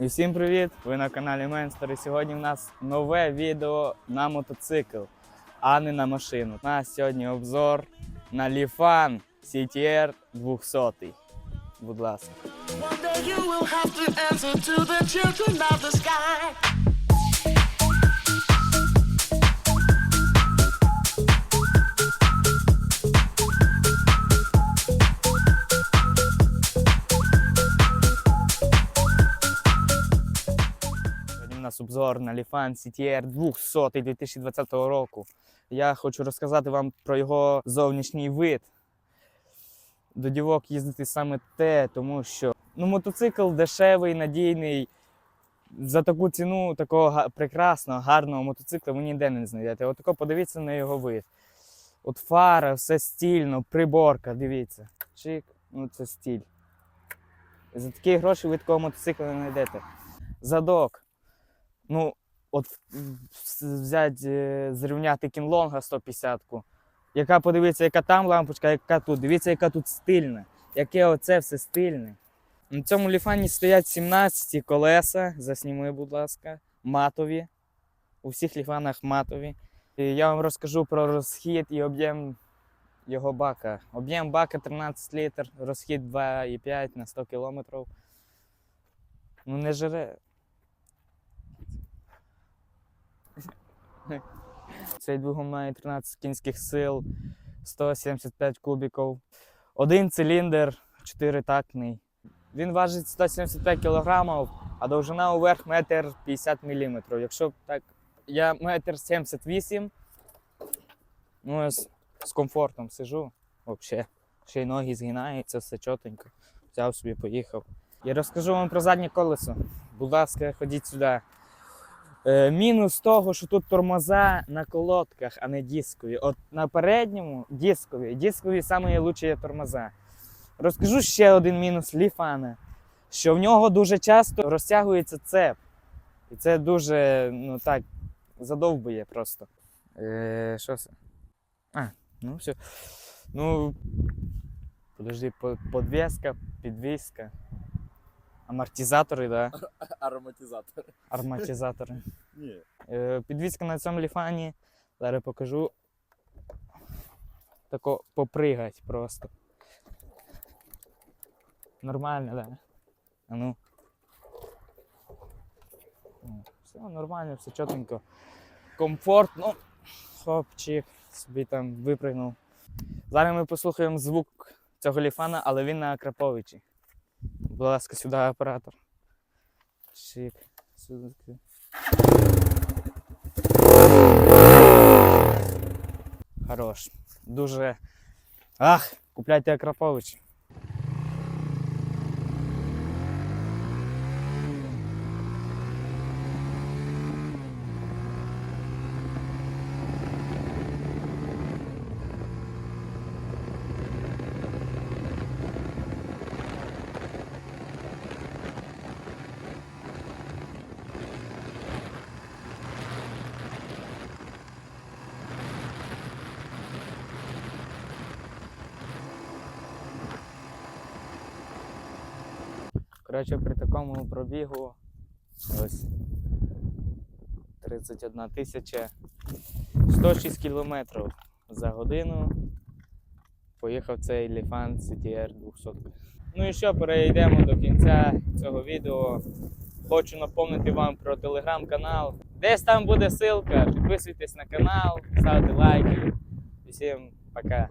І всім привіт! Ви на каналі Менстер. І сьогодні в нас нове відео на мотоцикл, а не на машину. У нас сьогодні обзор на Ліфан CTR 200. Будь ласка. Обзор на Ліфан CTR 200 2020 року. Я хочу розказати вам про його зовнішній вид. До дівок їздити саме те, тому що ну, мотоцикл дешевий, надійний. За таку ціну такого прекрасного, гарного мотоцикла ви ніде не знайдете. От тако подивіться на його вид. От фара, все стільно, приборка, дивіться. Чик, ну це стіль. За такі гроші ви такого мотоцикла не знайдете. Задок. Ну, от взяти, е, зрівняти кінлонга 150-ку. Яка подивіться, яка там лампочка, яка тут. Дивіться, яка тут стильна. Яке оце все стильне. На цьому ліфані стоять 17 колеса. Засніми, будь ласка, матові. У всіх ліфанах матові. І я вам розкажу про розхід і об'єм його бака. Об'єм бака 13 літр, розхід 2,5 на 100 кілометрів. Ну не жире. Цей двигун має 13 кінських сил, 175 кубіків. Один циліндр, 4-тактний. Він важить 175 кг, а довжина уверх 1,50 м. Якщо так, я 1,78 м, ну я з, з комфортом сижу. Взагалі. Ще й ноги згинаються, все чотенько. Взяв собі, поїхав. Я розкажу вам про заднє колесо. Будь ласка, ходіть сюди. Е, мінус того, що тут тормоза на колодках, а не дискові. От на передньому дискові. Дискові лучші тормоза. Розкажу ще один мінус ліфана, що в нього дуже часто розтягується цеп. І це дуже, ну так, задовбує просто. Е, що це? А, ну все. Ну, подожди, по- подвеска, підвіска. Амортизатори. Да. Ароматизатор. Арматизатори. Ні. Е, Підвізка на цьому ліфані. Зараз покажу. Тако попригать просто. Нормально, да? А ну. Все нормально, все чотенько. Комфортно. Хопчик, собі там випригнув. Зараз ми послухаємо звук цього ліфана, але він на Краповичі. Будь ласка, сюди оператор. Чик. Сюди. Хорош. Дуже. Ах, купляйте Акрапович. Коротше, при такому пробігу ось 31 тисяча 106 кілометрів за годину. Поїхав цей Ліфан CTR 200. Ну і що, перейдемо до кінця цього відео. Хочу напомнити вам про телеграм-канал. Десь там буде ссылка. Підписуйтесь на канал, ставте лайки. Всім пока.